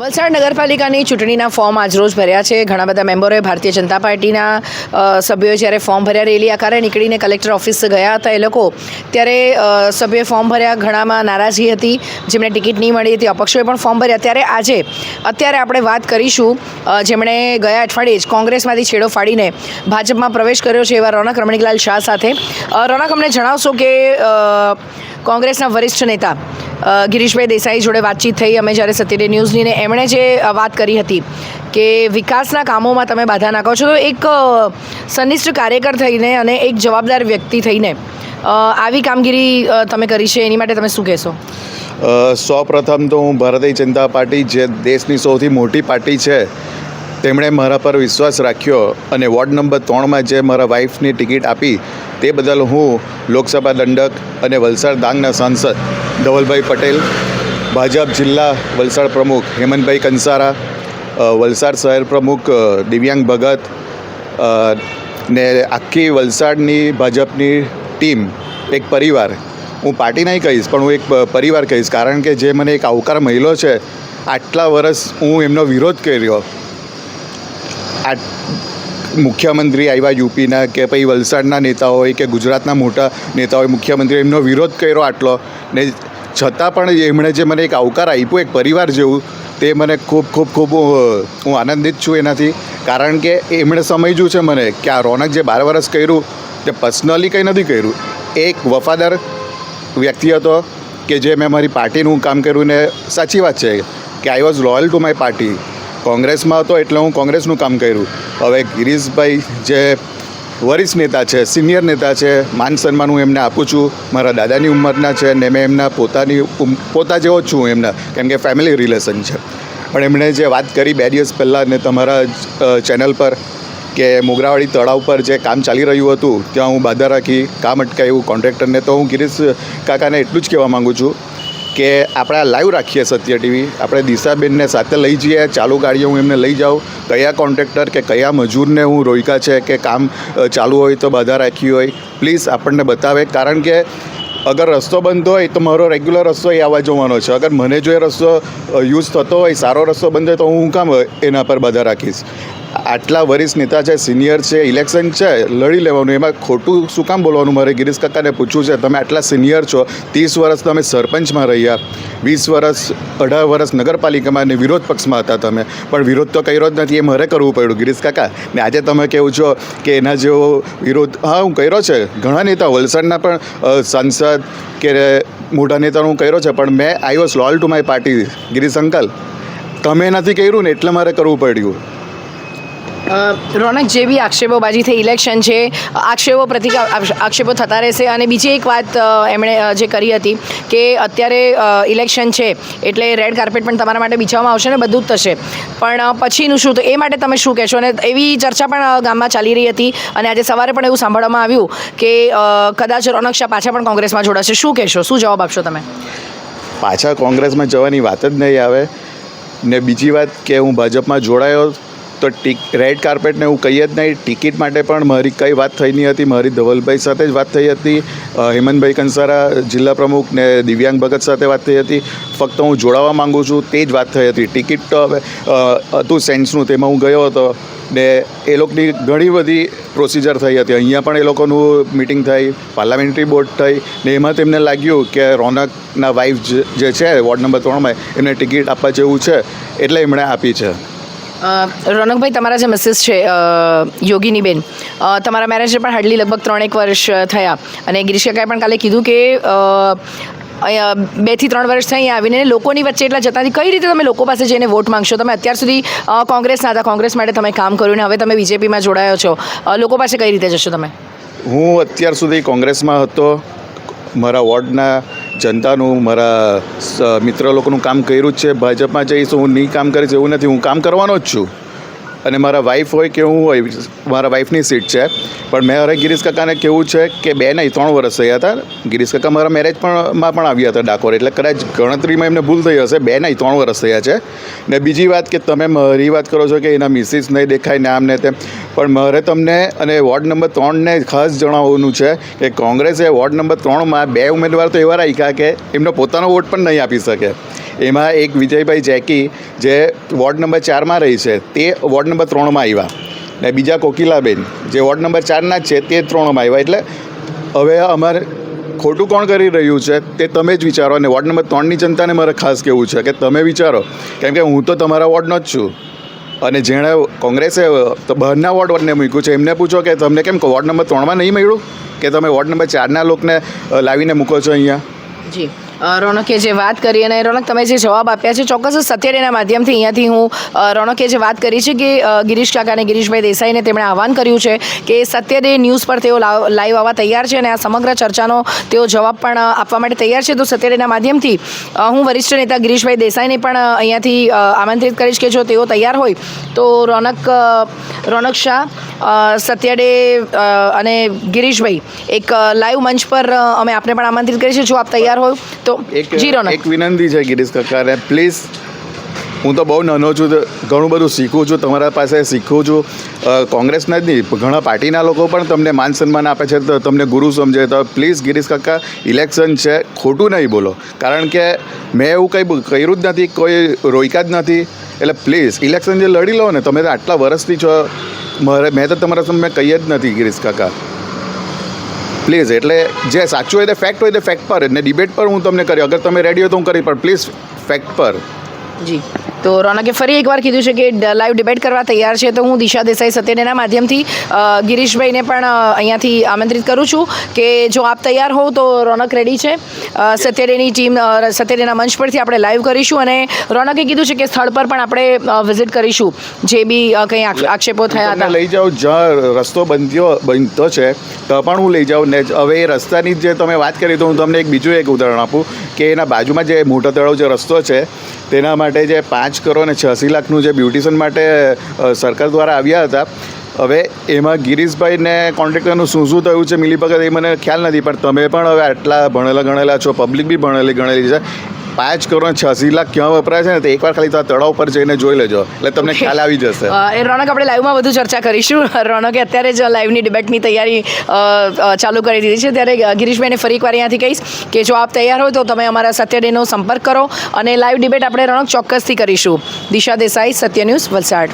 વલસાડ નગરપાલિકાની ચૂંટણીના ફોર્મ આજરોજ ભર્યા છે. ઘણા બધા મેમ્બરોએ ભારતીય જનતા પાર્ટીના સભ્યોએ જ્યારે ફોર્મ ભર્યા રેલી આકારે નીકળીને કલેક્ટર ઓફિસ ગયા હતા એ લોકો. ત્યારે સભ્યોએ ફોર્મ ભર્યા, ઘણામાં નારાજગી હતી, જેમણે ટિકિટ નહીં મળી હતી, અપક્ષોએ પણ ફોર્મ ભર્યા. ત્યારે આજે, અત્યારે આપણે વાત કરીશું જેમણે ગયા અઠવાડિયે જ કોંગ્રેસમાંથી છેડો ફાડીને ભાજપમાં પ્રવેશ કર્યો છે એવા રોનક રમણીકલાલ શાહ સાથે. રોનક, અમને જણાવશો કે કોંગ્રેસના વરિષ્ઠ નેતા ગિરીશભાઈ દેસાઈ જોડે વાતચીત થઈ. અમે જ્યારે સત્યડે ન્યૂઝની એમણે જે વાત કરી હતી કે વિકાસના કામોમાં તમે બાધા નાખો છો, તો એક સનિષ્ઠ કાર્યકર થઈને અને એક જવાબદાર વ્યક્તિ થઈને આવી કામગીરી તમે કરી છે. એની માટે તમે શું કહેશો? સૌ પ્રથમ તો હું ભારતીય જનતા પાર્ટી, જે દેશની સૌથી મોટી પાર્ટી છે, તેમણે મારા પર વિશ્વાસ રાખ્યો અને વોર્ડ નંબર ત્રણમાં જે મારા વાઈફની ટિકિટ આપી તે બદલ હું લોકસભા દંડક અને વલસાડ ડાંગના સાંસદ ધવલભાઈ પટેલ, ભાજપ જિલ્લા વલસાડ પ્રમુખ હેમંતભાઈ કંસારા વલસાડ શહેર પ્રમુખ દિવ્યાંગ ભગત ને આખી વલસાડની ભાજપની ટીમ, એક પરિવાર. હું પાર્ટી નહીં કહીશ, પણ હું એક પરિવાર કહીશ, કારણ કે જે મને એક આવકાર મહિલો છે, આટલા વર્ષ હું એમનો વિરોધ કર્યો. આ મુખ્યમંત્રી આવ્યા યુપીના કે પછી વલસાડના નેતા હોય કે ગુજરાતના મોટા નેતા હોય મુખ્યમંત્રી એમનો વિરોધ કર્યો આટલો. ને છતાં પણ એમણે જે મને એક આવકાર આપ્યો, એક પરિવાર જેવું, તે મને ખૂબ ખૂબ ખૂબ હું આનંદિત છું એનાથી. કારણ કે એમણે સમજ્યું છે મને કે આ રોનક જે બાર વર્ષ કર્યું, તે પર્સનલી કંઈ નથી કર્યું. એક વફાદાર વ્યક્તિ હતો કે જે મેં મારી પાર્ટીનું કામ કર્યું ને સાચી વાત છે કે I was loyal to my party કોંગ્રેસમાં હતો એટલે હું કોંગ્રેસનું કામ કર્યું. હવે ગિરીશભાઈ જે વરિષ્ઠ નેતા છે, સિનિયર નેતા છે, માન સન્માન હું એમને આપું છું. મારા દાદાની ઉંમરના છે ને મેં એમના પોતાની પોતા જેવો જ છું એમના, કેમ કે ફેમિલી રિલેશન છે. પણ એમણે જે વાત કરી બે દિવસ પહેલાં ને તમારા ચેનલ પર કે મોગરાવાડી તળાવ પર જે કામ ચાલી રહ્યું હતું, ત્યાં હું બાધા રાખી, કામ અટકાવ્યું કોન્ટ્રાક્ટરને તો હું ગિરીશ કાકાને એટલું જ કહેવા માગું છું કે આપણે આ લાઈવ રાખીએ સત્ય ટીવી. આપણે દિશાબેનને સાથે લઈ જઈએ, ચાલુ ગાડીએ હું એમને લઈ જાઉં. કયા કોન્ટ્રાક્ટર કે કયા મજૂરને હું રોયકા છે કે કામ ચાલુ હોય તો બાધા રાખી હોય. પ્લીઝ આપણને બતાવે, કારણ કે અગર રસ્તો બંધ હોય તો મારો રેગ્યુલર રસ્તો એ આવવા જવાનો છે. અગર મને જો એ રસ્તો યુઝ થતો હોય, સારો રસ્તો બંધ હોય તો હું કામ એના પર બધા રાખીશ. આટલા વરિષ્ઠ નેતા છે, સિનિયર છે, ઇલેક્શન છે, લડી લેવાનું. એમાં ખોટું શું કામ બોલવાનું? મારે ગિરીશ કાકાને પૂછવું છે. તમે આટલા સિનિયર છો, ત્રીસ વર્ષ તમે સરપંચમાં રહ્યા, વીસ વર્ષ, અઢાર વર્ષ નગરપાલિકામાં અને વિરોધ પક્ષમાં હતા તમે. પણ વિરોધ તો કર્યો જ નથી. એ મારે કરવું પડ્યું, ગિરીશ કાકા. ને આજે તમે કહેવું છો કે એના જેવો વિરોધ? હા, હું કર્યો છે. ઘણા નેતા, વલસાડના પણ સાંસદ કે મોટા નેતાનો હું કર્યો છે. પણ મેં I was loyal to my party Girish uncle. તમે નથી કર્યું ને એટલે મારે કરવું પડ્યું. રોનક, જે બી આક્ષેપોબાજી થઈ, ઇલેક્શન છે, આક્ષેપો પ્રતિક આક્ષેપો થતા રહેશે અને બીજી એક વાત એમણે જે કરી હતી કે અત્યારે ઇલેક્શન છે, એટલે રેડ કાર્પેટ પણ તમારા માટે બિછાવવામાં આવશે ને બધું જ થશે. પણ પછીનું શું, તો એ માટે તમે શું કહેશો? અને એવી ચર્ચા પણ ગામમાં ચાલી રહી હતી અને આજે સવારે પણ એવું સાંભળવામાં આવ્યું કે કદાચ રોનક શાહ પાછા પણ કોંગ્રેસમાં જોડાશે. શું કહેશો? શું જવાબ આપશો તમે? પાછા કોંગ્રેસમાં જવાની વાત જ નહીં આવે. ને બીજી વાત કે હું ભાજપમાં જોડાયો તો ટિક રેડ કાર્પેટને હું કહીએ જ નહીં, ટિકિટ માટે પણ મારી કંઈ વાત થઈ નહીં હતી. મારી ધવલભાઈ સાથે જ વાત થઈ હતી. હેમંતભાઈ કંસારા જિલ્લા પ્રમુખ ને દિવ્યાંગ ભગત સાથે વાત થઈ હતી. ફક્ત હું જોડાવા માગું છું તે જ વાત થઈ હતી. ટિકિટ તો હવે હતું સેન્સનું, તેમાં હું ગયો હતો. ને એ લોકોની ઘણી બધી પ્રોસિજર થઈ હતી. અહીંયા પણ એ લોકોનું મિટિંગ થઈ પાર્લામેન્ટરી બોર્ડ થઈ. ને એમાં તેમને લાગ્યું કે રોનકના વાઈફ જે છે વોર્ડ નંબર ત્રણમાં, એમને ટિકિટ આપવા જેવું છે, એટલે એમણે આપી છે. રોનકભાઈ, તમારા જે મિસિસ છે યોગીની યોગીનીબેન તમારા મેરેજને પણ હાર્ડલી લગભગ ત્રણેક વર્ષ થયા. અને ગિરીશકાએ પણ કાલે કીધું કે અહીંયા બેથી ત્રણ વર્ષ થઈ અહીંયા આવીને લોકોની વચ્ચે એટલા જતાથી કઈ રીતે તમે લોકો પાસે જઈને વોટ માંગશો? તમે અત્યાર સુધી કોંગ્રેસના હતા. કોંગ્રેસ માટે તમે કામ કર્યું ને હવે તમે બીજેપીમાં જોડાયો છો. લોકો પાસે કઈ રીતે જશો તમે? હું અત્યાર સુધી કોંગ્રેસમાં હતો. મારા વોર્ડના જનતાનું મારા મિત્ર લોકોનું કામ કર્યું જ છે. ભાજપમાં જઈશ, હું નહીં કામ કરીશ એવું નથી. હું કામ કરવાનો જ છું. અને મારા વાઈફ હોય કે હું હોય, મારા વાઈફની સીટ છે. પણ મેં હવે ગિરીશ કાકાને કેવું છે કે બે નહીં, ત્રણ વર્ષ થયા હતા. ગિરીશ કાકા મારા મેરેજ પણ, માં પણ આવ્યા હતા ડાકોર. એટલે કદાચ ગણતરીમાં એમને ભૂલ થઈ હશે. બે નહીં, ત્રણ વર્ષ થયા છે. ને બીજી વાત કે તમે મારી વાત કરો છો કે એના મિસિસ નહીં દેખાય ને આમ ને તેમ. પણ મારે તમને અને વોર્ડ નંબર ત્રણને ખાસ જણાવવાનું છે કે કોંગ્રેસે વોર્ડ નંબર ત્રણમાં બે ઉમેદવાર તો એવા રાખ્યા કે એમનો પોતાનો વોટ પણ નહીં આપી શકે. એમાં એક વિજયભાઈ જેકી જે વોર્ડ નંબર ચારમાં રહી છે, તે વોર્ડ નંબર ત્રણમાં આવ્યા. ને બીજા કોકિલાબેન, જે વોર્ડ નંબર ચારના જ છે, તે ત્રણમાં આવ્યા. એટલે હવે અમારે ખોટું કોણ કરી રહ્યું છે, તે તમે જ વિચારો. અને વોર્ડ નંબર ત્રણની જનતાને મારે ખાસ કહેવું છે કે તમે વિચારો. કેમ કે હું તો તમારા વોર્ડનો જ છું. અને જેણે કોંગ્રેસે બહારના વોર્ડને મૂક્યું છે, એમને પૂછો કે તમને કેમ વોર્ડ નંબર ત્રણમાં નહીં મળ્યું? કે તમે વોર્ડ નંબર ચારના લોકોને લાવીને મૂકો છો અહીંયા? જી. રોનકે જે વાત કરી અને રોનક તમે જે જવાબ આપ્યા છે, ચોક્કસ સત્યડેના માધ્યમથી અહીંયાથી હું રોનકે જે વાત કરી છે કે ગિરીશ કાકા અને ગિરીશભાઈ દેસાઈને તેમણે આહવાન કર્યું છે કે સત્યડે ન્યૂઝ પર તેઓ લાઈવ આવવા તૈયાર છે અને આ સમગ્ર ચર્ચાનો તેઓ જવાબ પણ આપવા માટે તૈયાર છે. તો સત્યડેના માધ્યમથી હું વરિષ્ઠ નેતા ગિરીશભાઈ દેસાઈને પણ અહીંયાથી આમંત્રિત કરીશ કે જો તેઓ તૈયાર હોય, તો રોનક રોનક શાહ સત્યડે અને ગિરીશભાઈ એક લાઈવ મંચ પર અમે આપને પણ આમંત્રિત કરીશું. જો આપ તૈયાર હોય, તો એક જી એક વિનંતી છે ગિરીશ કાકાને. પ્લીઝ હું તો બહુ નાનો છું તો ઘણું બધું શીખું છું તમારા પાસે શીખું છું. કોંગ્રેસના જ નહીં ઘણા પાર્ટીના લોકો પણ તમને માન સન્માન આપે છે તો તમને ગુરુ સમજે. તો પ્લીઝ ગિરીશ કાકા ઇલેક્શન છે ખોટું નહીં બોલો. કારણ કે મેં એવું કંઈ કર્યું જ નથી કોઈ રોયકા જ નથી. એટલે પ્લીઝ ઇલેક્શન જે લડી લો ને તમે તો આટલા વર્ષથી છો. મારે મેં તો તમારા સામે કહી જ નથી ગિરીશ કાકા. પ્લીઝ, એટલે જે સાચું હોય તે ફેક્ટ હોય તે ફેક્ટ પર ને ડિબેટ પર હું તમને કરી અગર તમે રેડી હોય તો હું કરી, પણ પ્લીઝ ફેક્ટ પર. જી. તો રોનકે ફરી એકવાર કીધું છે કે લાઈવ ડિબેટ કરવા તૈયાર છે. તો હું દિશા દેસાઈ સત્યનેના માધ્યમથી ગિરીશભાઈને પણ અહીંયાથી આમંત્રિત કરું છું કે જો આપ તૈયાર હોવ તો રોનક રેડી છે. સત્યરેની ટીમ સત્યરેના મંચ પરથી આપણે લાઈવ કરીશું અને રોનકે કીધું છે કે સ્થળ પર પણ આપણે વિઝિટ કરીશું. જે બી કંઈ આક્ષેપો થયા હતા. લઈ જાઓ જ્યાં રસ્તો બંધ્યો બનતો છે તો પણ હું લઈ જાઉં. ને હવે એ રસ્તાની જ જે તમે વાત કરી તો હું તમને એક બીજું એક ઉદાહરણ આપું કે એના બાજુમાં જે મોટો તળાવ જે રસ્તો છે તેના માટે જે પાંચ કરોડ ને છ્યાસી લાખનું જે બ્યુટિશન માટે સરકાર દ્વારા આવ્યા હતા, હવે એમાં ગિરીશભાઈને કોન્ટ્રાક્ટરનું શું શું થયું છે મિલી ભગત એ મને ખ્યાલ નથી, પણ તમે પણ હવે આટલા ભણેલા ગણેલા છો પબ્લિક બી ભણેલી ગણેલી છે. પાંચ કરોડ છ્યાસી લાખ ક્યાં વપરાય છે ને, તો એકવાર ખાલી તળાવ પર જઈને જોઈ લેજો. એટલે તમને ખ્યાલ આવી જશે. એ રોનક આપણે લાઈવમાં વધુ ચર્ચા કરીશું. રોનકે અત્યારે જ લાઈવની ડિબેટની તૈયારી ચાલુ કરી દીધી છે. ત્યારે ગિરીશભાઈને ફરી એકવાર અહીંયાથી કહીશ કે જો આપ તૈયાર હોય તો તમે અમારા સત્ય ડેનો સંપર્ક કરો અને લાઈવ ડિબેટ આપણે રોનક ચોક્કસથી કરીશું. દિશા દેસાઈ, સત્ય ન્યૂઝ વલસાડ.